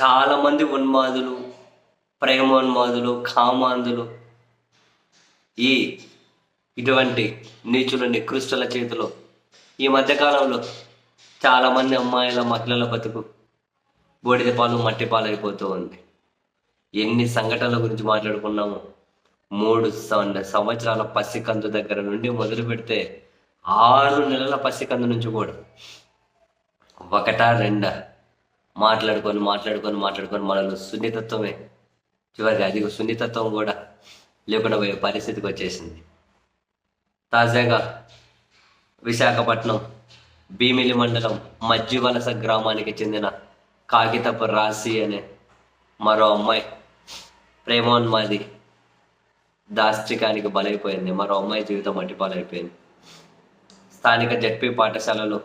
చాలామంది ఉన్మాదులు ప్రేమోన్మాదులు కామాంధులు ఈ ఇటువంటి నీచుల నికృష్టుల చేతిలో ఈ మధ్యకాలంలో చాలామంది అమ్మాయిల మహిళల బతుకు బూడిద పాలు మట్టి ఉంది. ఎన్ని సంఘటనల గురించి మాట్లాడుకున్నాము? మూడు సంవత్సరాల పసికందు దగ్గర నుండి మొదలు పెడితే ఆరు నెలల పసికందు నుంచి కూడా. ఒకటా రెండా? మాట్లాడుకొని మాట్లాడుకొని మాట్లాడుకొని మనలో సున్నితత్వమే. చివరికి అది సున్నితత్వం కూడా లేకుండా పోయే పరిస్థితికి వచ్చేసింది. తాజాగా విశాఖపట్నం భీమిలి మండలం మజ్జివలస గ్రామానికి చెందిన కాగితపు రాశి అనే మరో అమ్మాయి ప్రేమోన్మాది దాష్టికానికి బలైపోయింది. మరో అమ్మాయి జీవితం మట్టిపాలైపోయింది స్థానిక జడ్పీ పాఠశాలలో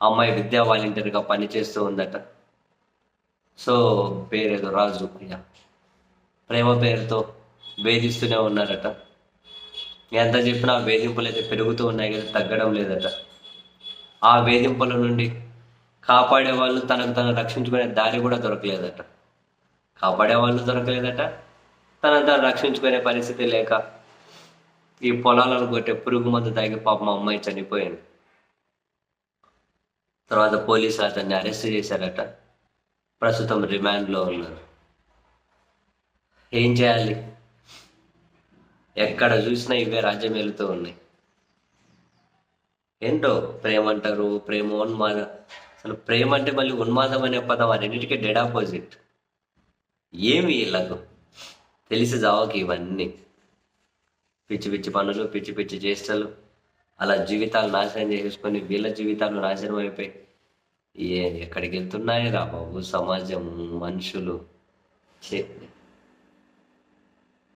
అమ్మాయి విద్యా వాలంటీర్గా పనిచేస్తూ ఉందట. సో పేరేదో రాజు యా. ప్రేమ పేరుతో వేధిస్తూనే ఉన్నారట. ఎంత చెప్పినా వేధింపులు అయితే పెరుగుతూ ఉన్నాయి కానీ తగ్గడం లేదట. ఆ వేధింపుల నుండి కాపాడే వాళ్ళు తనకు తను రక్షించుకునే దారి కూడా దొరకలేదట. కాపాడే వాళ్ళు దొరకలేదట తనను తను రక్షించుకునే పరిస్థితి లేక ఈ పొలాలను కొట్టే పురుగు మందు తాగి పాప మా అమ్మాయి చనిపోయింది. తర్వాత పోలీసులు అతన్ని అరెస్ట్ చేశారట. ప్రస్తుతం రిమాండ్లో ఉన్నారు. ఏం చేయాలి? ఎక్కడ చూసినా ఇవే రాజ్యమేలుతూ ఉన్నాయి. ఏంటో ప్రేమ అంటారు ప్రేమ ఉన్మాద అసలు ప్రేమ అంటే మళ్ళీ ఉన్మాదం అనే పదం అన్నిటికీ డెడ్ ఆపోజిట్ ఏమి వీళ్ళకు తెలిసి జావకి ఇవన్నీ. పిచ్చి పిచ్చి పనులు పిచ్చి పిచ్చి చేష్టలు. అలా జీవితాలు నాశనం చేసుకొని వీళ్ళ జీవితాలు నాశనం అయిపోయి ఏ ఎక్కడికి వెళ్తున్నాయి రా బాబు? సమాజం మనుషులు.